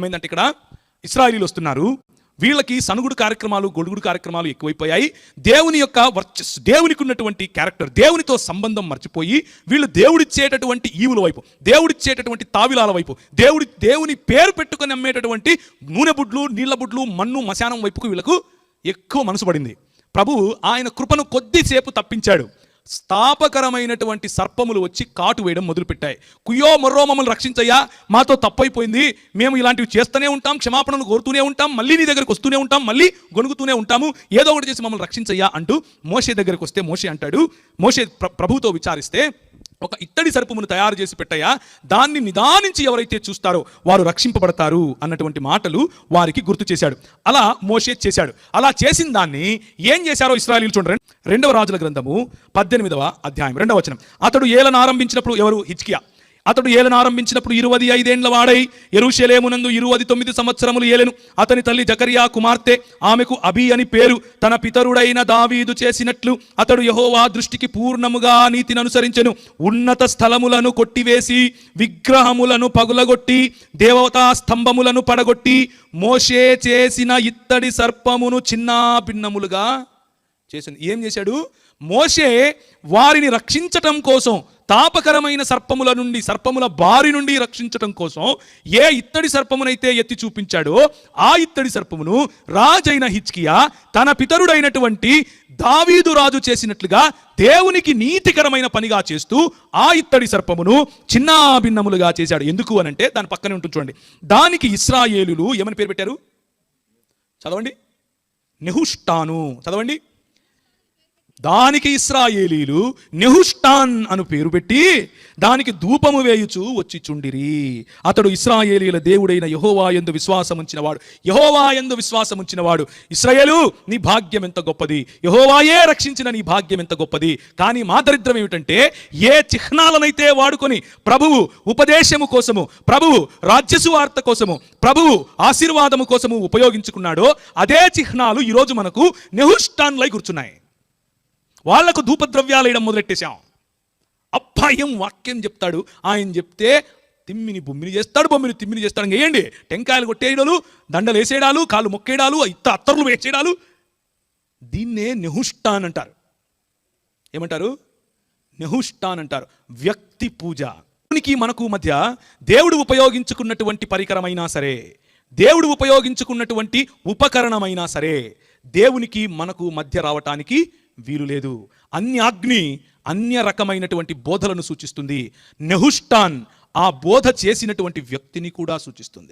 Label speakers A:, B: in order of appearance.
A: ఏమైందంటే ఇక్కడ ఇస్రాయిలీలు వస్తున్నారు. వీళ్ళకి సనుగుడు కార్యక్రమాలు గొడుగుడు కార్యక్రమాలు ఎక్కువైపోయాయి. దేవుని యొక్క వర్చస్ దేవునికి ఉన్నటువంటి క్యారెక్టర్ దేవునితో సంబంధం మర్చిపోయి వీళ్ళు దేవుడిచ్చేటటువంటి ఈవుల వైపు దేవుడిచ్చేటటువంటి తావిలాల వైపు దేవుడి దేవుని పేరు పెట్టుకొని అమ్మేటటువంటి నూనె బుడ్లు నీళ్ళ బుడ్లు మన్ను మశానం వైపుకు వీళ్ళకు ఎక్కువ మనసు పడింది. ప్రభు ఆయన కృపను కొద్దిసేపు తప్పించాడు. స్థాపకరమైనటువంటి సర్పములు వచ్చి కాటు వేయడం మొదలుపెట్టాయి. కుయ్యో మర్రో మమ్మల్ని రక్షించయ్యా. మాతో తప్పైపోయింది. మేము ఇలాంటివి చేస్తూనే ఉంటాం క్షమాపణను కోరుతూనే ఉంటాం మళ్ళీ నీ దగ్గరకు వస్తూనే ఉంటాం మళ్ళీ గొనుగుతూనే ఉంటాము. ఏదో ఒకటి చేసి మమ్మల్ని రక్షించయ్యా అంటూ మోషే దగ్గరికి వస్తే మోషే అంటాడు. మోషే ప్ర- ప్రభువుతో విచారిస్తే ఒక ఇత్తడి సర్పమును తయారు చేసి పెట్టయా దాన్ని నిదానించి ఎవరైతే చూస్తారో వారు రక్షింపబడతారు అన్నటువంటి మాటలు వారికి గుర్తు చేశాడు. అలా మోషే చేశాడు. అలా చేసిన దాన్ని ఏం చేశారో ఇస్రాయలీలు చూడండి రెండవ రాజుల గ్రంథము పద్దెనిమిదవ అధ్యాయం రెండవ వచనం. అతడు ఏలను ఆరంభించినప్పుడు ఎవరు? హిచ్కియా అతడు ఏలను ఆరంభించినప్పుడు ఇరువది ఐదేండ్ల వాడై ఎరుషలేమునందు ఇరువది తొమ్మిది సంవత్సరములు ఏలెను. అతని తల్లి జకరియా కుమార్తె ఆమెకు అభి అని పేరు. తన పితరుడైన దావీదు చేసినట్లు అతడు యహోవా దృష్టికి పూర్ణముగా నీతిని అనుసరించెను. ఉన్నత స్థలములను కొట్టివేసి విగ్రహములను పగులగొట్టి దేవతా స్తంభములను పడగొట్టి మోషే చేసిన ఇత్తడి సర్పమును చిన్నా భిన్నములుగా చేసింది. ఏం చేశాడు? మోషే వారిని రక్షించటం కోసం తాపకరమైన సర్పముల నుండి సర్పముల బారి నుండి రక్షించటం కోసం ఏ ఇత్తడి సర్పమునైతే ఎత్తి చూపించాడో ఆ ఇత్తడి సర్పమును రాజైన హిచ్కియా తన పితరుడైనటువంటి దావీదు రాజు చేసినట్లుగా దేవునికి నీతికరమైన పనిగా చేస్తూ ఆ ఇత్తడి సర్పమును చిన్న భిన్నములుగా చేశాడు. ఎందుకు అనంటే దాని పక్కనే ఉంటుంది చూడండి. దానికి ఇస్రాయేలులు ఏమని పేరు పెట్టారు? చదవండి. నెహుష్టాను. చదవండి. దానికి ఇస్రాయేలీలు నెహుష్టాన్ అను పేరు పెట్టి దానికి ధూపము వేయుచు వచ్చి చుండిరి. అతడు ఇస్రాయేలీల దేవుడైన యహోవా యందు విశ్వాసం ఉంచినవాడు. యహోవా ఎందు విశ్వాసం ఉంచినవాడు ఇస్రాయేలు నీ భాగ్యం ఎంత గొప్పది? యహోవాయే రక్షించిన నీ భాగ్యం ఎంత గొప్పది? కానీ మా దరిద్రం ఏమిటంటే ఏ చిహ్నాలనైతే వాడుకొని ప్రభువు ఉపదేశము కోసము ప్రభువు రాజ్యసువార్త కోసము ప్రభువు ఆశీర్వాదము కోసము ఉపయోగించుకున్నాడో అదే చిహ్నాలు ఈరోజు మనకు నెహుష్టాన్లై కూర్చున్నాయి. వాళ్ళకు ధూపద్రవ్యాలు వేయడం మొదలెట్టేశాం అప్పాయం వాక్యం చెప్తాడు? ఆయన చెప్తే తిమ్మిని బొమ్మిని చేస్తాడు బొమ్మిని తిమ్మిని చేస్తాడు. వేయండి టెంకాయలు కొట్టేయడాలు దండలు వేసేయడాలు కాళ్ళు మొక్కేయడాలు ఇత్త అత్తర్లు వేసేయడాలు. దీన్నే నెహుష్టాన్ అంటారు. ఏమంటారు? నెహుష్టాన్ అంటారు. వ్యక్తి పూజ. దేవునికి మనకు మధ్య దేవుడు ఉపయోగించుకున్నటువంటి పరికరమైనా సరే దేవుడు ఉపయోగించుకున్నటువంటి ఉపకరణమైనా సరే దేవునికి మనకు మధ్య రావటానికి వీలు లేదు. అన్యాగ్ని అన్య రకమైనటువంటి బోధలను సూచిస్తుంది. నెహుష్టాన్ ఆ బోధ చేసినటువంటి వ్యక్తిని కూడా సూచిస్తుంది.